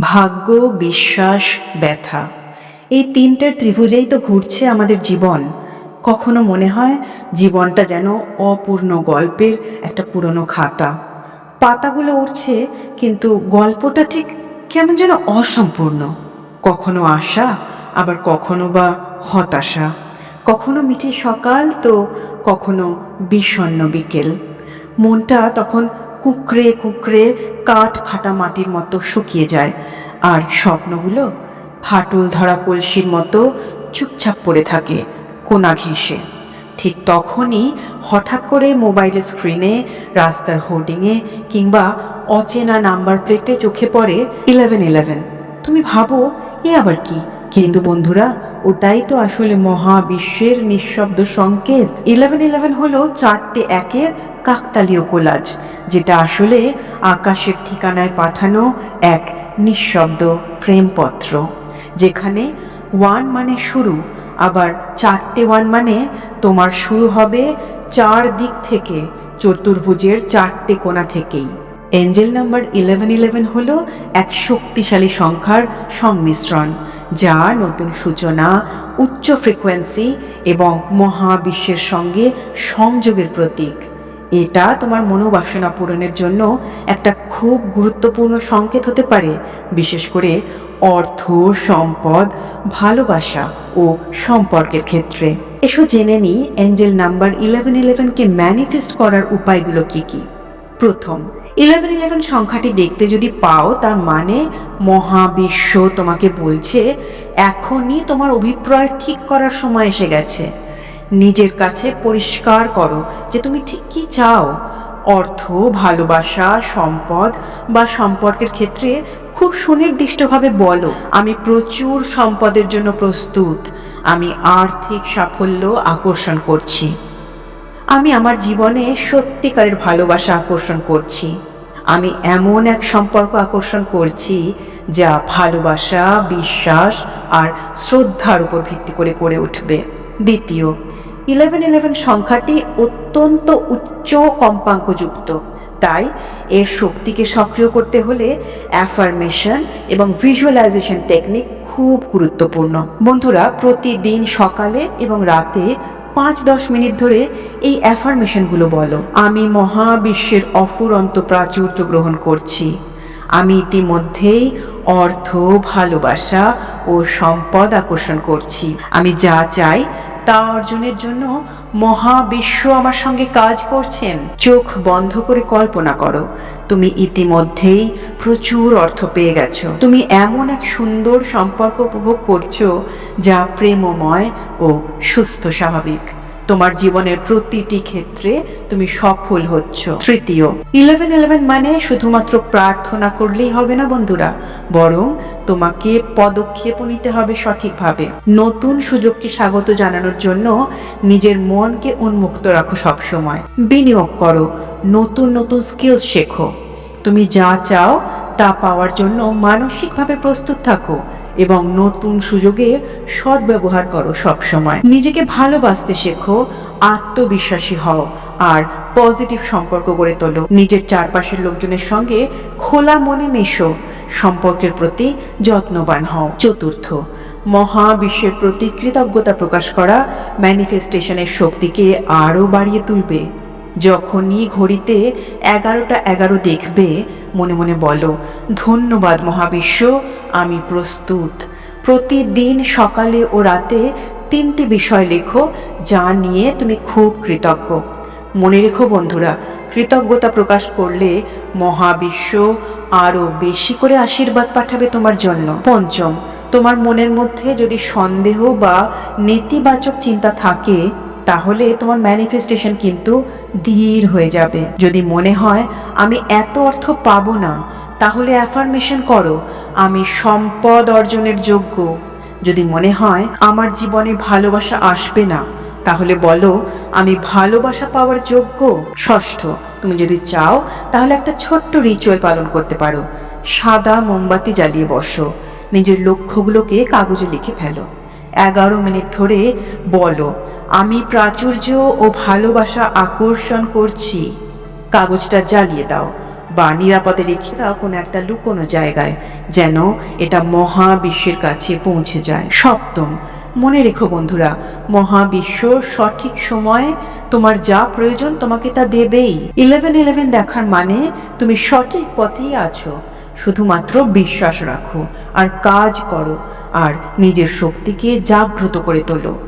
ভাগ্য, বিশ্বাস, ব্যথা। এই তিনটার ত্রিভুজেই তো ঘুরছে আমাদের জীবন। কখনো মনে হয় জীবনটা যেন অপূর্ণ গল্পের একটা পুরনো খাতা। পাতাগুলো উঠছে কিন্তু গল্পটা ঠিক কেমন যেন অসম্পূর্ণ। কখনো আশা, আবার কখনো বা হতাশা। কখনো মিঠে সকাল তো কখনো বিষণ্ণ বিকেল। মনটা তখন কুকড়ে কুকড়ে কাঠ ফাটা মাটির মতো শুকিয়ে যায়। আর স্বপ্নগুলো ফাটল ধরা কলসির মতো চুপচাপ পড়ে থাকে কোনা ঘেঁষে। ঠিক তখনই হঠাৎ করে মোবাইলের স্ক্রিনে, রাস্তার হোর্ডিংয়ে কিংবা অচেনা নাম্বার প্লেটে চোখে পড়ে ইলেভেন ইলেভেন। তুমি ভাবো, এ আবার কি? কিন্তু বন্ধুরা, ওটাই তো আসলে মহাবিশ্বের নিঃশব্দ সংকেত। ইলেভেন ইলেভেন হলো চারটে একের কাকতালীয় কোলাজ। যেটা আসলে আকাশের ঠিকানায় পাঠানো এক নিঃশব্দ প্রেমপত্র, যেখানে ওয়ান মানে শুরু, আবার চারটে ওয়ান মানে তোমার শুরু হবে চার দিক থেকে, চতুর্ভুজের চারটে কোণা থেকেই। এঞ্জেল নাম্বার ইলেভেন ইলেভেন হলো এক শক্তিশালী সংখ্যার সংমিশ্রণ, যা নতুন সূচনা, উচ্চ ফ্রিকোয়েন্সি এবং মহাবিশ্বের সঙ্গে সংযোগের প্রতীক। এটা তোমার মনোবাসনা পূরণের জন্য একটা খুব গুরুত্বপূর্ণ সংকেত হতে পারে, বিশেষ করে অর্থ, সম্পদ, ভালোবাসা ও সম্পর্কের ক্ষেত্রে। এসো জেনে নিই অ্যাঞ্জেল নাম্বার ইলেভেন ইলেভেনকে ম্যানিফেস্ট করার উপায়গুলো কি কি। প্রথম, ইলেভেন ইলেভেন সংখ্যাটি দেখতে যদি পাও, তার মানে মহাবিশ্ব তোমাকে বলছে, এখনই তোমার অভিপ্রায় ঠিক করার সময় এসে গেছে। নিজের কাছে পরিষ্কার করো যে তুমি ঠিক কি চাও। অর্থ, ভালোবাসা, সম্পদ বা সম্পর্কের ক্ষেত্রে খুব সুনির্দিষ্টভাবে বলো, আমি প্রচুর সম্পদের জন্য প্রস্তুত, আমি আর্থিক সাফল্য আকর্ষণ করছি, আমি আমার জীবনে সত্যিকারের ভালোবাসা আকর্ষণ করছি, আমি এমন এক সম্পর্ক আকর্ষণ করছি যা ভালোবাসা, বিশ্বাস আর শ্রদ্ধার উপর ভিত্তি করে গড়ে উঠবে। দ্বিতীয় ইলেভেন ইলেভেন সংখ্যাটি অত্যন্ত উচ্চ কম্পাঙ্কযুক্ত। তাই এর শক্তিকে সক্রিয় করতে হলে অ্যাফার্মেশন এবং ভিজুয়ালাইজেশন টেকনিক খুব গুরুত্বপূর্ণ। বন্ধুরা, প্রতিদিন সকালে এবং রাতে পাঁচ দশ মিনিট ধরে এই অ্যাফার্মেশনগুলো বলো। আমি মহাবিশ্বের অফুরন্ত প্রাচুর্য গ্রহণ করছি। আমি ইতিমধ্যেই অর্থ, ভালোবাসা ও সম্পদ আকর্ষণ করছি। আমি যা চাই তা অর্জনের জন্য মহাবিশ্ব আমার সঙ্গে কাজ করছেন। চোখ বন্ধ করে কল্পনা করো, তুমি ইতিমধ্যেই প্রচুর অর্থ পেয়ে গেছো। তুমি এমন এক সুন্দর সম্পর্ক উপভোগ করছ যা প্রেমময় ও সুস্থ স্বাভাবিক। তোমার জীবনের প্রতিটি ক্ষেত্রে তুমি সফল হচ্ছ। তৃতীয় ইলেভেন ইলেভেন মানে শুধুমাত্র প্রার্থনা করলেই হবে না বন্ধুরা, বরং তোমাকে পদক্ষেপও নিতে হবে সঠিকভাবে। নতুন সুযোগকে স্বাগত জানানোর জন্য নিজের মনকে উন্মুক্ত রাখো সবসময়। বিনিয়োগ করো, নতুন নতুন স্কিলস শেখো। তুমি যা চাও তা পাওয়ার জন্য মানসিকভাবে প্রস্তুত থাকো। এবং নতুন সুযোগের সদ্ব্যবহার করো সবসময়। নিজেকে ভালোবাসতে শেখো, আত্মবিশ্বাসী হও, আর পজিটিভ সম্পর্ক গড়ে তোলো। নিজের চারপাশের লোকজনের সঙ্গে খোলা মনে মেশো। সম্পর্কের প্রতি যত্নবান হও। চতুর্থ, মহাবিশ্বের প্রতি কৃতজ্ঞতা প্রকাশ করা। ম্যানিফেস্টেশনের শক্তিকে আরও বাড়িয়ে তুলবে। যখনই ঘড়িতে এগারোটা এগারো দেখবে, মনে মনে বলো, ধন্যবাদ মহাবিশ্ব, আমি প্রস্তুত। প্রতিদিন সকালে ও রাতে তিনটি বিষয় লেখো, যা নিয়ে তুমি খুব কৃতজ্ঞ। মনে রেখো বন্ধুরা, কৃতজ্ঞতা প্রকাশ করলে মহাবিশ্ব আরও বেশি করে আশীর্বাদ পাঠাবে তোমার জন্য। পঞ্চম, তোমার মনের মধ্যে যদি সন্দেহ বা নেতিবাচক চিন্তা থাকে তাহলে তোমার ম্যানিফেস্টেশন কিন্তু ধীর হয়ে যাবে। যদি মনে হয়, আমি এত অর্থ পাবো না, তাহলে অ্যাফার্মেশন করো, আমি সম্পদ অর্জনের যোগ্য। যদি মনে হয়, আমার জীবনে ভালোবাসা আসবে না, তাহলে বলো, আমি ভালোবাসা পাওয়ার যোগ্য। ষষ্ঠ, তুমি যদি চাও, তাহলে একটা ছোট্ট রিচুয়াল পালন করতে পারো। সাদা মোমবাতি জ্বালিয়ে বসো। নিজের লক্ষ্যগুলোকে কাগজে লিখে ফেলো। এগারো মিনিট ধরে বলো, আমি প্রাচুর্য ও ভালোবাসা আকর্ষণ করছি। কাগজটা জ্বালিয়ে দাও বা নিরাপদে রেখে দাও কোনো একটা লুকোনো জায়গায়, যেন এটা মহাবিশ্বের কাছে পৌঁছে যায়। সপ্তম, মনে রেখো বন্ধুরা, মহাবিশ্ব সঠিক সময়ে তোমার যা প্রয়োজন তোমাকে তা দেবেই। ইলেভেন ইলেভেন দেখার মানে তুমি সঠিক পথেই আছো, শুধুমাত্র বিশ্বাস রাখো আর কাজ করো। আর নিজের শক্তিকে জাগ্রত করে তোলো।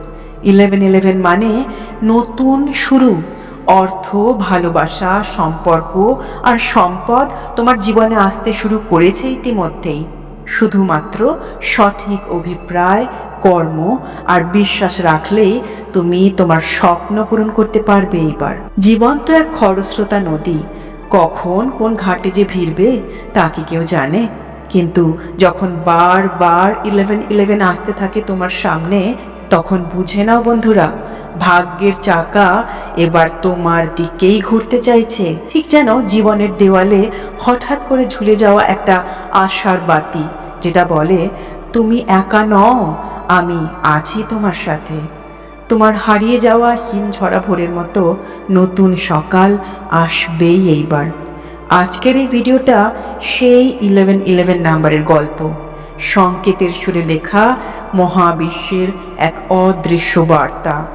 ইলেভেন ইলেভেন মানে নতুন শুরু। অর্থ, ভালোবাসা, সম্পর্ক আর সম্পদ তোমার জীবনে আসতে শুরু করেছে ইতিমধ্যেই। শুধুমাত্র সঠিক অভিপ্রায়, কর্ম আর বিশ্বাস রাখলেই তুমি তোমার স্বপ্ন পূরণ করতে পারবে এইবার। জীবন তো এক খরস্রোতা নদী। কখন কোন ঘাটে যে ভিড়বে তা কি কেউ জানে? কিন্তু যখন বার বার ইলেভেন ইলেভেন আসতে থাকে তোমার সামনে, তখন বুঝে নাও বন্ধুরা, ভাগ্যের চাকা এবার তোমার দিকেই ঘুরতে চাইছে। ঠিক যেন জীবনের দেওয়ালে হঠাৎ করে ঝুলে যাওয়া একটা আশার বাতি, যেটা বলে, তুমি একা নও, আমি আছি তোমার সাথে। তোমার হারিয়ে যাওয়া হিমঝরা ভোরের মতো নতুন সকাল আসবেই এইবার। আজকের এই ভিডিওটা সেই ইলেভেন ইলেভেন নাম্বারের গল্প। সংকেতের সুরে লেখা মহাবিশ্বের এক অদৃশ্য বার্তা।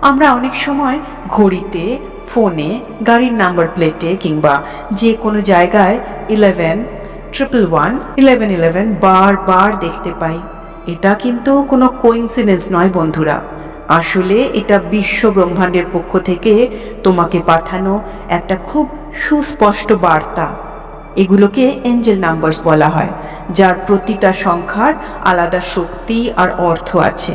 আমরা অনেক সময় ঘড়িতে, ফোনে, গাড়ির নাম্বার প্লেটে কিংবা যে কোনো জায়গায় eleven triple one eleven eleven বার বার দেখতে পাই। এটা কিন্তু কোনো কোইন্সিডেন্স নয় বন্ধুরা। আসলে এটা বিশ্ব ব্রহ্মাণ্ডের পক্ষ থেকে তোমাকে পাঠানো একটা খুব সুস্পষ্ট বার্তা। এগুলোকে এঞ্জেল নাম্বারস বলা হয়, যার প্রতিটা সংখ্যার আলাদা শক্তি আর অর্থ আছে।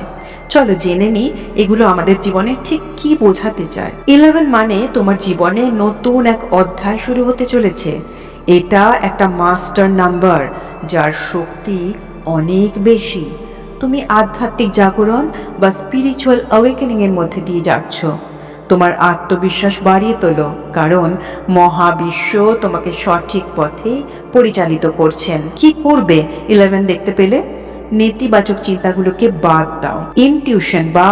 চলো জেনে নিই এগুলো আমাদের জীবনে ঠিক কি বোঝাতে চায়। ইলেভেন মানে তোমার জীবনে নতুন এক অধ্যায় শুরু হতে চলেছে। এটা একটা মাস্টার নাম্বার যার শক্তি অনেক বেশি। তুমি আধ্যাত্মিক জাগরণ বা স্পিরিচুয়াল অ্যাওয়েকেনিং এর মধ্যে দিয়ে যাচ্ছ। তোমার আত্মবিশ্বাস বাড়িয়ে তোলো, কারণ মহাবিশ্ব তোমাকে সঠিক পথে পরিচালিত করছেন। কি করবে ইলেভেন দেখতে পেলে? নেতিবাচক চিন্তাগুলোকে বাদ দাও। ইনটিউশন বা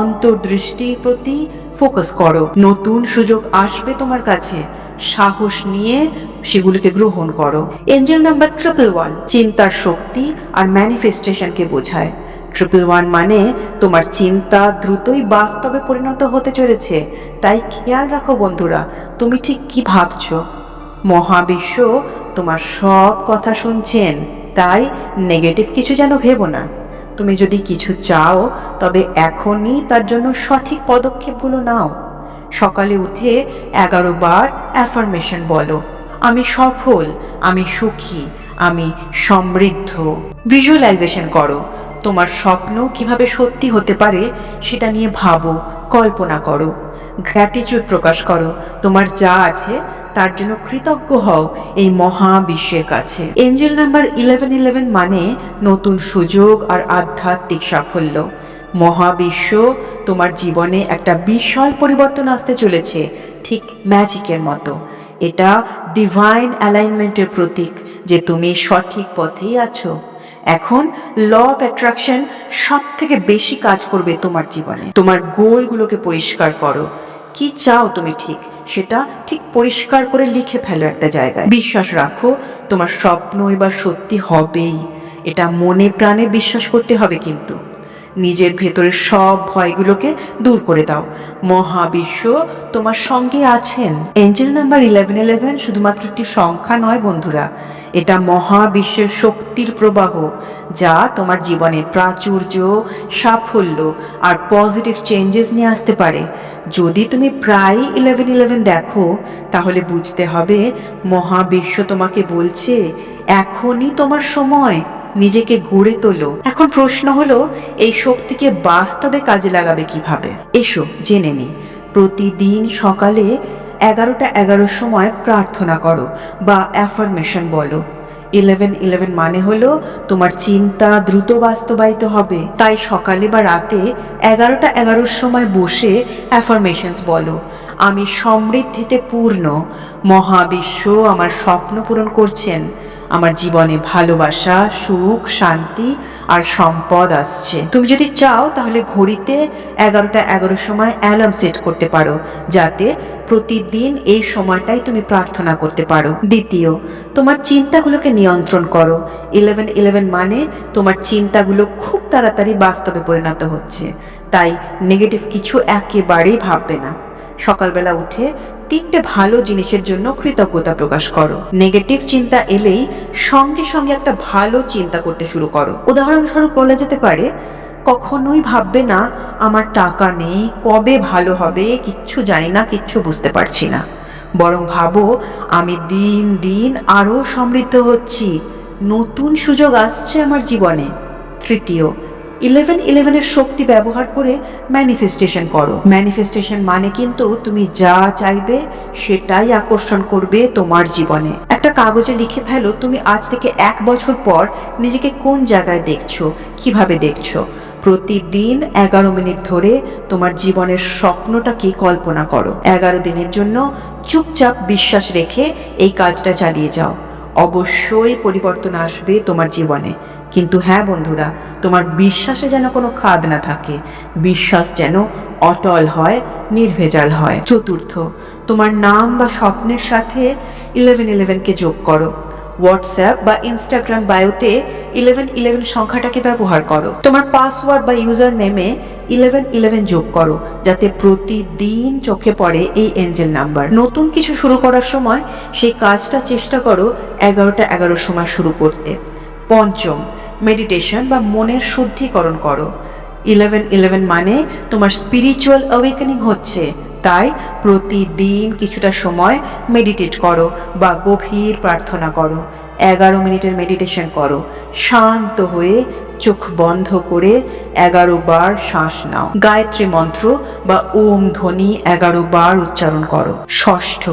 অন্তর্দৃষ্টির প্রতি ফোকাস করো। নতুন সুযোগ আসবে তোমার কাছে। সাহস নিয়ে সেগুলিকে গ্রহণ করো। এঞ্জেল নাম্বার ট্রিপল ওয়ান, চিন্তার শক্তি আর ম্যানিফেস্টেশনকে বোঝায়। ট্রিপল ওয়ান মানে তোমার চিন্তা দ্রুতই বাস্তবে পরিণত হতে চলেছে। তাই খেয়াল রাখো বন্ধুরা, তুমি ঠিক কি ভাবছ? মহাবিশ্ব তোমার সব কথা শুনছেন, তাই নেগেটিভ কিছু যেন ভেবো না। তুমি যদি কিছু চাও, তবে এখনই তার জন্য সঠিক পদক্ষেপগুলো নাও। সকালে উঠে এগারো বার অ্যাফার্মেশন বলো। আমি সফল, আমি সুখী, আমি সমৃদ্ধ। ভিজুয়ালাইজেশন করো। তোমার স্বপ্ন কীভাবে সত্যি হতে পারে সেটা নিয়ে ভাবো, কল্পনা করো। গ্র্যাটিচিউড প্রকাশ করো। তোমার যা আছে তার জন্য কৃতজ্ঞ হও এই মহাবিশ্বের কাছে। এঞ্জেল নাম্বার ইলেভেন ইলেভেন মানে নতুন সুযোগ আর আধ্যাত্মিক সাফল্য। মহাবিশ্ব তোমার জীবনে একটা বিশাল পরিবর্তন আসতে চলেছে, ঠিক ম্যাজিকের মতো। এটা ডিভাইন অ্যালাইনমেন্টের প্রতীক যে তুমি সঠিক পথেই আছো। এখন ল অফ অ্যাট্রাকশন সব থেকে বেশি কাজ করবে তোমার জীবনে। তোমার গোলগুলোকে পরিষ্কার করো। কি চাও তুমি ঠিক, সেটা ঠিক পরিষ্কার করে লিখে ফেলো একটা জায়গায়। বিশ্বাস রাখো, তোমার স্বপ্ন এবার সত্যি হবেই। এটা মনে প্রাণে বিশ্বাস করতে হবে কিন্তু। নিজের ভেতরের সব ভয়গুলোকে দূর করে দাও। মহাবিশ্ব তোমার সঙ্গে আছেন। এঞ্জেল নাম্বার ইলেভেন ইলেভেন শুধুমাত্র একটি সংখ্যা নয় বন্ধুরা। এটা মহাবিশ্বের শক্তির প্রবাহ, যা তোমার জীবনে প্রাচুর্য, সাফল্য আর পজিটিভ চেঞ্জেস নিয়ে আসতে পারে। যদি তুমি প্রায় ইলেভেন ইলেভেন দেখো, তাহলে বুঝতে হবে মহাবিশ্ব তোমাকে বলছে, এখনই তোমার সময়। নিজেকে গড়ে তোলো। এখন প্রশ্ন হলো, এই শক্তিকে বাস্তবে কাজে লাগাবে কীভাবে? এসো, জেনে নি। প্রতিদিন সকালে এগারোটা এগারোর সময় প্রার্থনা করো বা অ্যাফার্মেশন বলো। ইলেভেন ইলেভেন মানে হলো, তোমার চিন্তা দ্রুত বাস্তবায়িত হবে। তাই সকালে বা রাতে এগারোটা এগারোর সময় বসে অ্যাফার্মেশনস বলো। আমি সমৃদ্ধিতে পূর্ণ। মহাবিশ্ব আমার স্বপ্ন পূরণ করছেন। আমার জীবনে ভালোবাসা, সুখ, শান্তি আর সম্পদ আসছে। তুমি যদি চাও তাহলে ঘড়িতে এগারোটা এগারোর সময় অ্যালার্ম সেট করতে পারো, যাতে প্রতিদিন এই সময়টাই তুমি প্রার্থনা করতে পারো। দ্বিতীয়, তোমার চিন্তাগুলোকে নিয়ন্ত্রণ করো। ইলেভেন ইলেভেন মানে তোমার চিন্তাগুলো খুব তাড়াতাড়ি বাস্তবে পরিণত হচ্ছে। তাই নেগেটিভ কিছু একেবারেই ভাববে না। সকালবেলা উঠে তিনটে ভালো জিনিসের জন্য কৃতজ্ঞতা প্রকাশ করো। নেগেটিভ চিন্তা এলেই সঙ্গে সঙ্গে একটা ভালো চিন্তা করতে শুরু করো। উদাহরণস্বরূপ বলা যেতে পারে, কখনোই ভাববে না, আমার টাকা নেই, কবে ভালো হবে, কিচ্ছু জানি না, কিচ্ছু বুঝতে পারছি না। বরং ভাবো, আমি দিন দিন আরও সমৃদ্ধ হচ্ছি। নতুন সুযোগ আসছে আমার জীবনে। তৃতীয় ইলেভেন ইলেভেনের শক্তি ব্যবহার করে ম্যানিফেস্টেশন করো। ম্যানিফেস্টেশন মানে কিন্তু তুমি যা চাইবে সেটাই আকর্ষণ করবে তোমার জীবনে। একটা কাগজে লিখে ফেলো, তুমি আজ থেকে এক বছর পর নিজেকে কোন জায়গায় দেখছ, কীভাবে দেখছ? প্রতিদিন এগারো মিনিট ধরে তোমার জীবনের স্বপ্নটাকে কল্পনা করো। এগারো দিনের জন্য চুপচাপ বিশ্বাস রেখে এই কাজটা চালিয়ে যাও। অবশ্যই পরিবর্তন আসবে তোমার জীবনে। কিন্তু হ্যাঁ বন্ধুরা, তোমার বিশ্বাসে যেন কোনো খাদ না থাকে। বিশ্বাস যেন অটল হয়, নির্ভেজাল হয়। চতুর্থ, তোমার নাম বা স্বপ্নের সাথে ইলেভেন ইলেভেনকে যোগ করো। হোয়াটসঅ্যাপ বা ইনস্টাগ্রাম বায়োতে ইলেভেন ইলেভেন সংখ্যাটাকে ব্যবহার করো। তোমার পাসওয়ার্ড বা ইউজার নেমে ইলেভেন ইলেভেন যোগ করো, যাতে প্রতিদিন চোখে পড়ে এই এঞ্জেল নাম্বার নতুন কিছু শুরু করার সময় সেই কাজটা চেষ্টা করো এগারোটা এগারোর সময় শুরু করতে। পঞ্চম মেডিটেশন বা মনের শুদ্ধিকরণ করো। ইলেভেন ইলেভেন মানে তোমার স্পিরিচুয়াল অ্যাওয়েকেনিং হচ্ছে। তাই প্রতিদিন কিছুটা সময় মেডিটেট করো বা গভীর প্রার্থনা করো। এগারো মিনিটের মেডিটেশন করো। শান্ত হয়ে চোখ বন্ধ করে এগারো বার শ্বাস নাও। গায়ত্রী মন্ত্র বা ওম ধ্বনি এগারো বার উচ্চারণ করো। ষষ্ঠ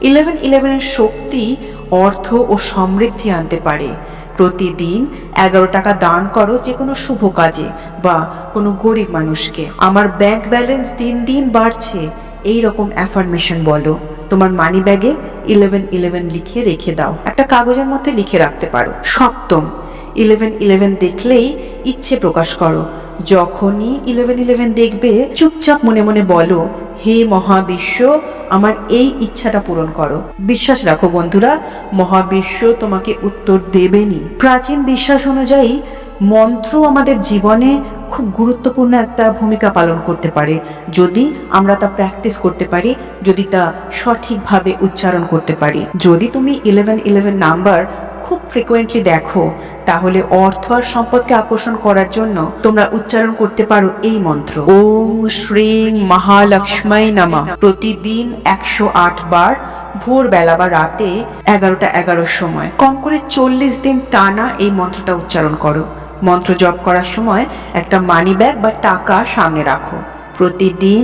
ইলেভেন ইলেভেনের শক্তি অর্থ ও সমৃদ্ধি আনতে পারে। প্রতিদিন এগারো টাকা দান করো যে কোনো শুভ কাজে বা কোনো গরিব মানুষকে। আমার ব্যাংক ব্যালেন্স দিন দিন বাড়ছে। এই রকম অ্যাফার্মেশন বলো। তোমার মানি ব্যাগে ইলেভেন ইলেভেন লিখে রেখে দাও। একটা কাগজের মধ্যে লিখে রাখতে পারো। সপ্তম ইলেভেন ইলেভেন দেখলেই ইচ্ছে প্রকাশ করো। যখনই ইলেভেন ইলেভেন দেখবে, চুপচাপ মনে মনে বলো, হে মহাবিশ্ব, আমার এই ইচ্ছাটা পূরণ করো। বিশ্বাস রাখো বন্ধুরা, মহাবিশ্ব তোমাকে উত্তর দেবেনি প্রাচীন বিশ্বাস অনুযায়ী, মন্ত্র আমাদের জীবনে খুব গুরুত্বপূর্ণ একটা ভূমিকা পালন করতে পারে। যদি আমরা তা প্র্যাকটিস করতে পারি, যদি তা সঠিকভাবে উচ্চারণ করতে পারি। যদি তুমি ইলেভেন ইলেভেন নাম্বার খুব ফ্রিকোয়েন্টলি দেখো, তাহলে অর্থ আর সম্পদকে আকর্ষণ করার জন্য তোমরা উচ্চারণ করতে পারো এই মন্ত্র। ওম শ্রীং মহালক্ষ্মী নামা। প্রতিদিন একশো আট বার ভোরবেলা বা রাতে এগারোটা এগারোর সময়। কম করে চল্লিশ দিন টানা এই মন্ত্রটা উচ্চারণ করো। মন্ত্র জপ করার সময় একটা মানি ব্যাগ বা টাকা সামনে রাখো। প্রতিদিন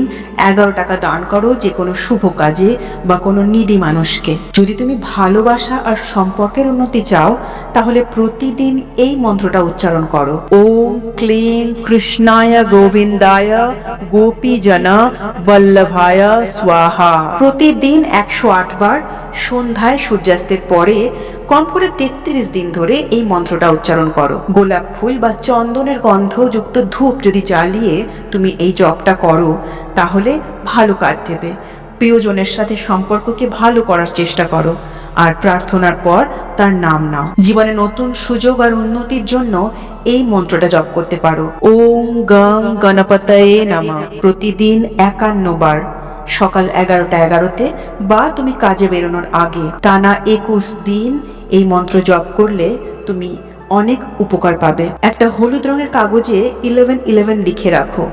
এগারো টাকা দান করো যে কোনো শুভ কাজে বা কোনো নিডি মানুষকে। যদি তুমি ভালোবাসা আর সম্পর্কের উন্নতি চাও, তাহলে প্রতিদিন এই মন্ত্রটা উচ্চারণ করো। ওম ক্লিং কৃষ্ণায় গোবিন্দায় গোপী জনা বল্লভায় স্বাহা। প্রতিদিন একশো আট বার সন্ধ্যায় সূর্যাস্তের পরে কম করে তেত্রিশ দিন ধরে এই মন্ত্রটা উচ্চারণ করো। গোলাপ ফুল বা চন্দনের গন্ধযুক্ত ধূপ যদি জ্বালিয়ে তুমি এই জপটা করো, তাহলে ভালো কাজ দেবে। প্রিয়জনের সাথে সম্পর্ককে ভালো করার চেষ্টা করো আর প্রার্থনার পর তার নাম নাও। জীবনে নতুন সুযোগ আর উন্নতির জন্য এই মন্ত্রটা জপ করতে পারো। ওম গং গণপতয়ে নামা। প্রতিদিন একান্ন বার সকাল এগারোটা এগারোতে, বা, তুমি কাজে বেরোনোর আগে টানা একুশ দিন এই মন্ত্র জপ করলে তুমি অনেক উপকার পাবে। একটা হলুদ রঙের কাগজে ইলেভেন ইলেভেন লিখে রাখো।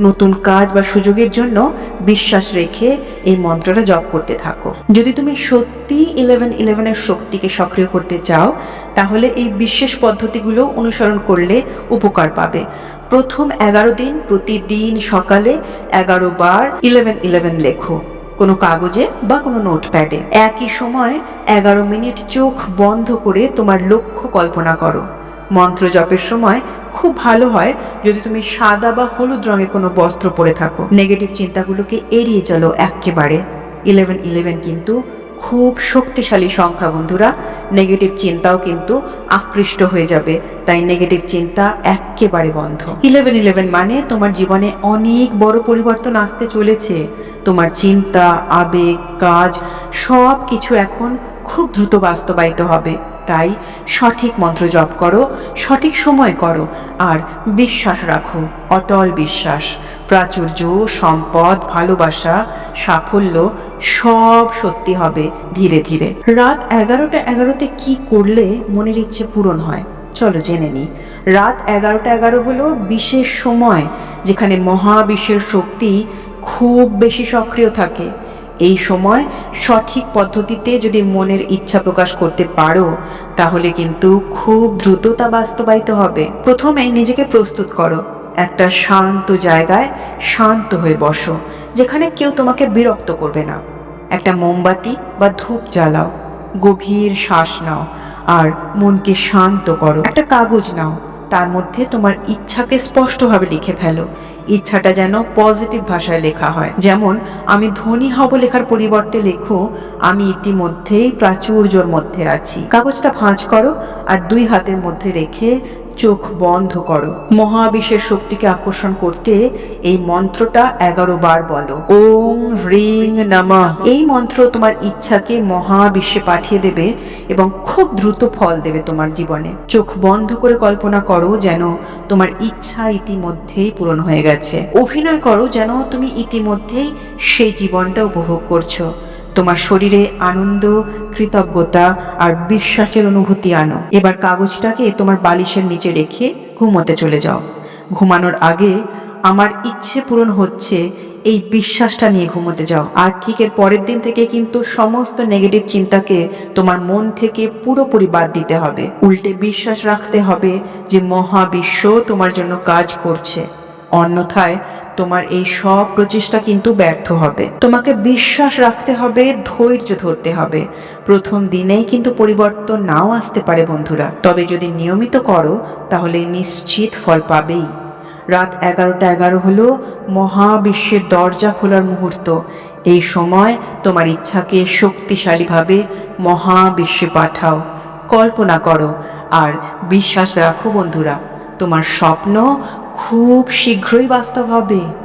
নতুন কাজ বা সুযোগের জন্য বিশ্বাস রেখে এই মন্ত্রটা জপ করতে থাকো। যদি তুমি সত্যি ইলেভেন ইলেভেনের শক্তিকে সক্রিয় করতে চাও, তাহলে এই বিশেষ পদ্ধতিগুলো অনুসরণ করলে উপকার পাবে। প্রথম এগারো দিন প্রতিদিন সকালে এগারো বার ইলেভেন ইলেভেন লেখো। কোনো কাগজে বা কোনো নোটপ্যাডে। একই সময় এগারো মিনিট চোখ বন্ধ করে তোমার লক্ষ্য কল্পনা করো। মন্ত্র জপের সময় খুব ভালো হয় যদি তুমি সাদা বা হলুদ রঙের কোনো বস্ত্র পরে থাকো। নেগেটিভ চিন্তাগুলোকে এড়িয়ে চলো একেবারে। ইলেভেন ইলেভেন কিন্তু খুব শক্তিশালী সংখ্যা, বন্ধুরা। নেগেটিভ চিন্তাও কিন্তু আকৃষ্ট হয়ে যাবে। তাই নেগেটিভ চিন্তা একেবারে বন্ধ। ইলেভেন ইলেভেন মানে তোমার জীবনে অনেক বড় পরিবর্তন আসতে চলেছে। তোমার চিন্তা, আবেগ, কাজ সব কিছু এখন খুব দ্রুত বাস্তবায়িত হবে। তাই সঠিক মন্ত্র জপ করো, সঠিক সময় করো, আর বিশ্বাস রাখো, অটল বিশ্বাস। প্রাচুর্য, সম্পদ, ভালোবাসা, সাফল্য সব সত্যি হবে ধীরে ধীরে। রাত এগারোটা এগারোতে কি করলে মনের ইচ্ছে পূরণ হয়? চলো জেনে নিই রাত এগারোটা এগারো হলো বিশেষ সময়, যেখানে মহাবিশ্বের শক্তি খুব বেশি সক্রিয় থাকে। এই সময় সঠিক পদ্ধতিতে যদি মনের ইচ্ছা প্রকাশ করতে পারো, তাহলে কিন্তু খুব দ্রুত তা বাস্তবায়িত হবে। প্রথমে নিজেকে প্রস্তুত করো। একটা শান্ত জায়গায় শান্ত হয়ে বসো, যেখানে কেউ তোমাকে বিরক্ত করবে না। একটা মোমবাতি বা ধূপ জ্বালাও, গভীর শ্বাস নাও আর মনকে শান্ত করো। একটা কাগজ নাও তার মধ্যে তোমার ইচ্ছাকে স্পষ্টভাবে লিখে ফেলো। ইচ্ছাটা যেন পজিটিভ ভাষায় লেখা হয়। যেমন, আমি ধনী হব লেখার পরিবর্তে লেখো, আমি ইতিমধ্যেই প্রাচুর্যর মধ্যে আছি। কাগজটা ভাঁজ করো আর দুই হাতের মধ্যে রেখে চোখ বন্ধ করো। মহাবিশ্বের শক্তিকে আকর্ষণ করতে এই মন্ত্রটা এগারো বার বলো। ওং হ্রিং নমঃ। এই মন্ত্র তোমার ইচ্ছাকে মহাবিশ্বে পাঠিয়ে দেবে এবং খুব দ্রুত ফল দেবে তোমার জীবনে। চোখ বন্ধ করে কল্পনা করো যেন তোমার ইচ্ছা ইতিমধ্যেই পূরণ হয়ে গেছে। অভিনয় করো যেন তুমি ইতিমধ্যেই সেই জীবনটা উপভোগ করছ। তোমার শরীরে আনন্দ, কৃতজ্ঞতা আর বিশ্বাসের অনুভূতি আনো। এবার কাগজটাকে তোমার বালিশের নিচে রেখে ঘুমোতে চলে যাও। ঘুমানোর আগে আমার ইচ্ছে পূরণ হচ্ছে এই বিশ্বাসটা নিয়ে ঘুমোতে যাও। আর ঠিক এর পরের দিন থেকে কিন্তু সমস্ত নেগেটিভ চিন্তাকে তোমার মন থেকে পুরোপুরি বাদ দিতে হবে। উল্টে বিশ্বাস রাখতে হবে যে মহাবিশ্ব তোমার জন্য কাজ করছে। অন্যথায় তোমার এই সব প্রচেষ্টা কিন্তু ব্যর্থ হবে। তোমাকে বিশ্বাস রাখতে হবে, ধৈর্য ধরতে হবে। প্রথম দিনেই কিন্তু পরিবর্তন নাও আসতে পারে বন্ধুরা। তবে যদি নিয়মিত করো, তাহলে নিশ্চিত ফল পাবেই। রাত এগারোটা এগারো হলো, মহাবিশ্বের দরজা খোলার মুহূর্ত। এই সময় তোমার ইচ্ছাকে শক্তিশালীভাবে মহাবিশ্বে পাঠাও। কল্পনা করো। আর বিশ্বাস রাখো বন্ধুরা, তোমার স্বপ্ন খুব শীঘ্রই বাস্তব হবে।